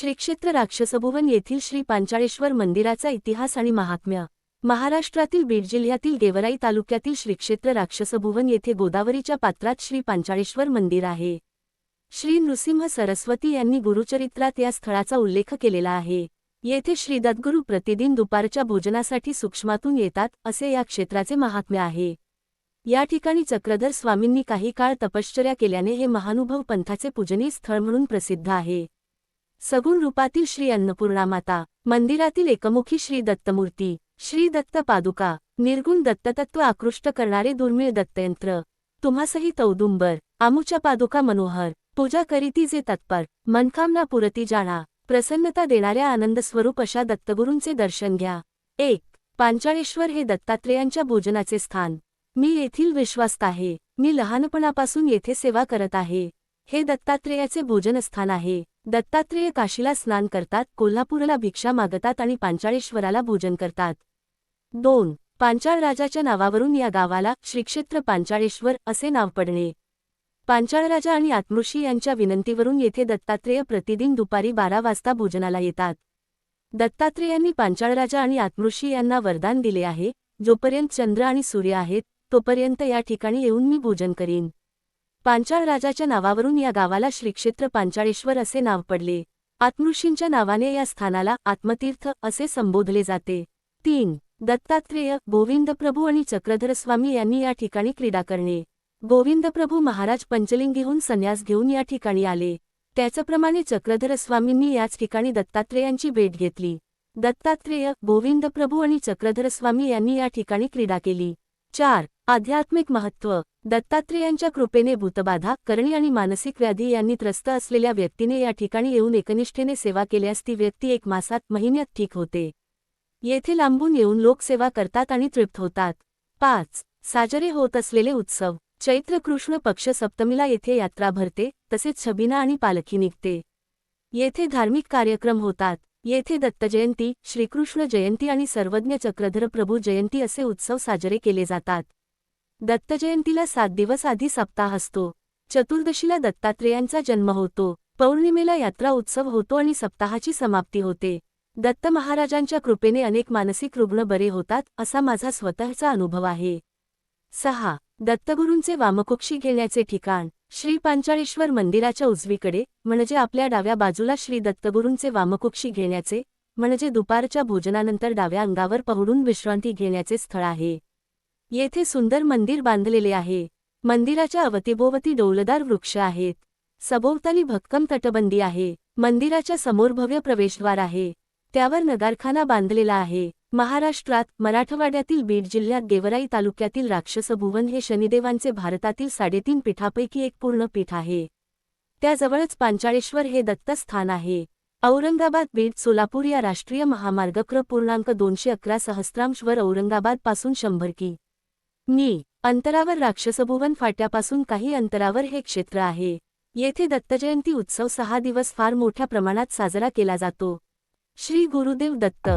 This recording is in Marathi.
श्रीक्षेत्र राक्षसभुवन येथील श्री पांचाळेश्वर मंदिराचा इतिहास आणि महात्म्य. महाराष्ट्रातील बीड जिल्ह्यातील गेवराई तालुक्यातील श्रीक्षेत्र राक्षसभुवन येथे गोदावरीच्या पात्रात श्री पांचाळेश्वर मंदिर आहे. श्री नृसिंह सरस्वती यांनी गुरुचरित्रात या स्थळाचा उल्लेख केलेला आहे. येथे श्री दत्तगुरू प्रतिदिन दुपारच्या भोजनासाठी सूक्ष्मातून येतात असे या क्षेत्राचे महात्म्य आहे. या ठिकाणी चक्रधर स्वामींनी काही काळ तपश्चर्या केल्याने हे महानुभव पंथाचे पूजनीय स्थळ म्हणून प्रसिद्ध आहे. सगुण रूपातील श्री अन्नपूर्णा माता मंदिरातील एकमुखी श्री दत्तमूर्ती श्री दत्त पादुका निर्गुण दत्ततत्व आकृष्ट करणारे दुर्मिळ दत्तयंत्र तुम्हासही तौदुंबर आमुच्या पादुका मनोहर पूजा करीती जे तत्पर मनकामना पुरती जाणा प्रसन्नता देणाऱ्या आनंद स्वरूप अशा दत्तगुरूंचे दर्शन घ्या. एक पांचाळेश्वर हे दत्तात्रेयांच्या भोजनाचे स्थान. मी येथील विश्वास्त आहे मी लहानपणापासून येथे सेवा करत आहे. हे दत्तात्रेयाचे भोजनस्थान आहे. दत्तात्रेय काशीला स्नान करतात कोल्हापूरला भिक्षा मागतात आणि पांचाळेश्वराला भोजन करतात. दोन पांचाळ राजाच्या नावावरून या गावाला श्रीक्षेत्र पांचाळेश्वर असे नाव पडणे पांचाळराजा आणि आत्मृषी यांच्या विनंतीवरून येथे दत्तात्रेय प्रतिदिन दुपारी बारा वाजता भोजनाला येतात. दत्तात्रेयांनी पांचाळराजा आणि आत्मृषी यांना वरदान दिले आहे जोपर्यंत चंद्र आणि सूर्य आहेत तोपर्यंत या ठिकाणी येऊन मी भोजन करीन. पांचाळ राजाच्या नावावरून या गावाला श्रीक्षेत्र पांचाळेश्वर असे नाव पडले. आत्मऋषींच्या नावाने या स्थानाला आत्मतीर्थ असे संबोधले जाते. तीन. दत्तात्रेय गोविंदप्रभू आणि चक्रधरस्वामी यांनी या ठिकाणी क्रीडा करणे. गोविंदप्रभू महाराज पंचलिंगीहून संन्यास घेऊन या ठिकाणी आले. त्याचप्रमाणे चक्रधरस्वामींनी याच ठिकाणी दत्तात्रेयांची भेट घेतली. दत्तात्रेय गोविंदप्रभू आणि चक्रधरस्वामी यांनी या ठिकाणी क्रीडा केली. चार आध्यात्मिक महत्त्व. दत्तात्रेयांच्या कृपेने भूतबाधा करणी आणि मानसिक व्याधी यांनी त्रस्त असलेल्या व्यक्तीने या ठिकाणी येऊन एकनिष्ठेने सेवा केल्यास ती व्यक्ती एक मासात महिन्यात ठीक होते. येथे लांबून येऊन लोकसेवा करतात आणि तृप्त होतात. पाच साजरे होत असलेले उत्सव. चैत्र कृष्ण पक्ष सप्तमीला येथे यात्रा भरते तसेच छबिना आणि पालखी निघते. येथे धार्मिक कार्यक्रम होतात. येथे दत्तजयंती श्रीकृष्ण जयंती आणि सर्वज्ञ चक्रधर प्रभू जयंती असे उत्सव साजरे केले जातात. दत्तजयंतीला सात दिवस आधी सप्ताह असतो. चतुर्दशीला दत्तात्रेयांचा जन्म होतो. पौर्णिमेला यात्रा उत्सव होतो आणि सप्ताहाची समाप्ती होते. दत्त महाराजांच्या कृपेने अनेक मानसिक रुग्ण बरे होतात असा माझा स्वतःचा अनुभव आहे. सहा. दत्तगुरूंचे वामकुक्षी घेण्याचे ठिकाण. श्री पांचाळेश्वर मंदिराच्या उजवीकडे म्हणजे आपल्या डाव्या बाजूला श्री दत्तगुरूंचे वामकुक्षी घेण्याचे म्हणजे दुपारच्या भोजनानंतर डाव्या अंगावर पहुडून विश्रांती घेण्याचे स्थळ आहे. येथे सुंदर मंदिर बांधलेले आहे. मंदिराच्या अवतीभोवती डौलदार वृक्ष आहेत. सभोवताली भक्कम तटबंदी आहे. मंदिराच्या समोर भव्य प्रवेशद्वार आहे. त्यावर नगारखाना बांधलेला आहे. महाराष्ट्रात मराठवाड्यातील बीड जिल्ह्यात गेवराई तालुक्यातील राक्षसभुवन हे शनिदेवांचे भारतातील साडेतीन पीठापैकी एक पूर्ण पीठ आहे. त्याजवळच पांचाळेश्वर हे दत्तस्थान आहे. औरंगाबाद बीड सोलापूर या राष्ट्रीय महामार्ग क्र पूर्णांक दोनशे अकरा सहस्त्रांशवर औरंगाबादपासून शंभर की. मी अंतरावर राक्षसभुवन फाट्यापासून काही अंतरावर हे क्षेत्र आहे. येथे दत्तजयंती उत्सव सहा दिवस फार मोठ्या प्रमाणात साजरा केला जातो. श्री गुरुदेव दत्त